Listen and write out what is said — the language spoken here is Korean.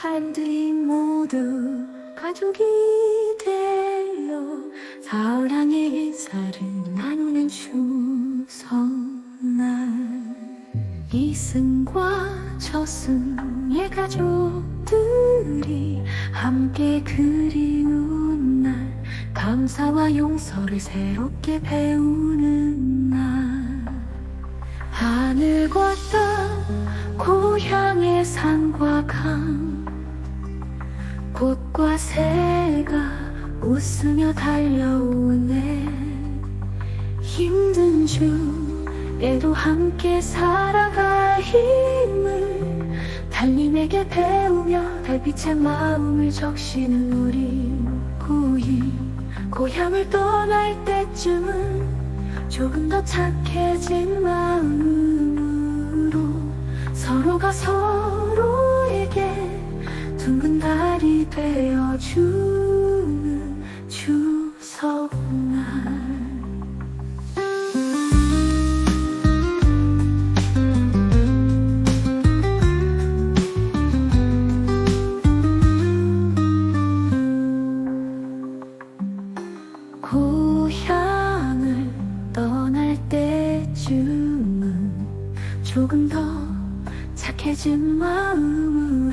사람들이 모두 가족이 되어 사랑의 인사를 나누는 추석날. 이승과 저승의 가족들이 함께 그리운 날 감사와 용서를 새롭게 배우는 날. 하늘과 땅 고향의 산과 강 꽃과 새가 웃으며 달려오네. 힘든 중에도 함께 살아갈 힘을 달님에게 배우며 달빛의 마음을 적시는 우리 고인 고향을 떠날 때쯤은 조금 더 착해진 마음으로 서로가 서로 되어주는 추석날 고향을 떠날 때쯤은 조금 더 착해진 마음으로